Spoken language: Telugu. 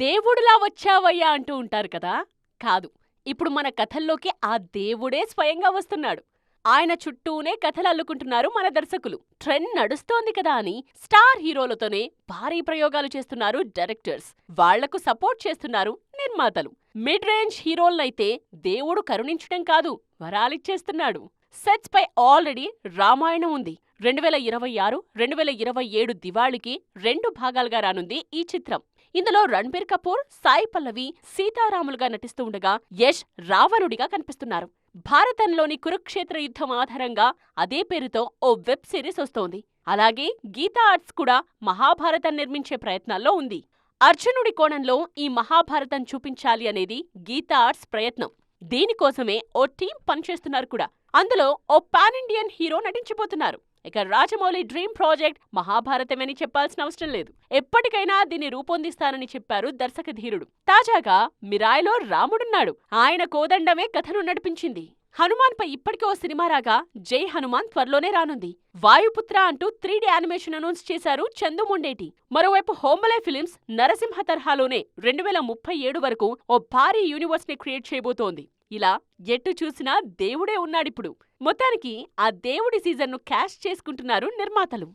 దేవుడిలా వచ్చావయ్యా అంటూ ఉంటారు కదా? కాదు ఇప్పుడు మన కథల్లోకి ఆ దేవుడే స్వయంగా వస్తున్నాడు. ఆయన చుట్టూనే కథలు అల్లుకుంటున్నారు మన దర్శకులు. ట్రెండ్ నడుస్తోంది కదా అని స్టార్ హీరోలతోనే భారీ ప్రయోగాలు చేస్తున్నారు డైరెక్టర్స్. వాళ్ళకు సపోర్ట్ చేస్తున్నారు నిర్మాతలు. మిడ్ రేంజ్ హీరోలనైతే దేవుడు కరుణించడం కాదు వరాలిచ్చేస్తున్నాడు. సెట్స్ పై ఆల్రెడీ రామాయణం ఉంది. రెండు వేల ఇరవై ఆరు రెండు వేల ఇరవై ఏడు దివాళికి రెండు భాగాలుగా రానుంది ఈ చిత్రం. ఇందులో రణ్బీర్ కపూర్ సాయి పల్లవి సీతారాములుగా నటిస్తూ ఉండగా యష్ రావణుడిగా కనిపిస్తున్నారు. భారతంలోని కురుక్షేత్ర యుద్ధం ఆధారంగా అదే పేరుతో ఓ వెబ్ సిరీస్ వస్తోంది. అలాగే గీతా ఆర్ట్స్ కూడా మహాభారతం నిర్మించే ప్రయత్నాల్లో ఉంది. అర్జునుడి కోణంలో ఈ మహాభారతం చూపించాలి అనేది గీతా ఆర్ట్స్ ప్రయత్నం. దీనికోసమే ఓ టీం పనిచేస్తున్నారు కూడా. అందులో ఓ పాన్ ఇండియన్ హీరో నటించబోతున్నారు. ఇక రాజమౌళి డ్రీమ్ ప్రాజెక్ట్ మహాభారతమని చెప్పాల్సిన అవసరం లేదు. ఎప్పటికైనా దీన్ని రూపొందిస్తానని చెప్పారు దర్శక ధీరుడు. తాజాగా మిరాయిలో రాముడున్నాడు. ఆయన కోదండమే కథను నడిపించింది. హనుమాన్ పై ఇప్పటికే ఓ సినిమా రాగా జై హనుమాన్ త్వరలోనే రానుంది. వాయుపుత్ర అంటూ త్రీ డి యానిమేషన్ అనౌన్స్ చేశారు చందు మొండేటి. మరోవైపు హోమలే ఫిలిమ్స్ నరసింహ తరహాలోనే రెండు వేల ముప్పై ఏడు వరకు ఓ భారీ యూనివర్స్ని క్రియేట్ చేయబోతోంది. ఇలా ఎటు చూసినా దేవుడే ఉన్నాడిప్పుడు. మొత్తానికి ఆ దేవుడి సీజన్ను క్యాష్ చేసుకుంటున్నారు నిర్మాతలు.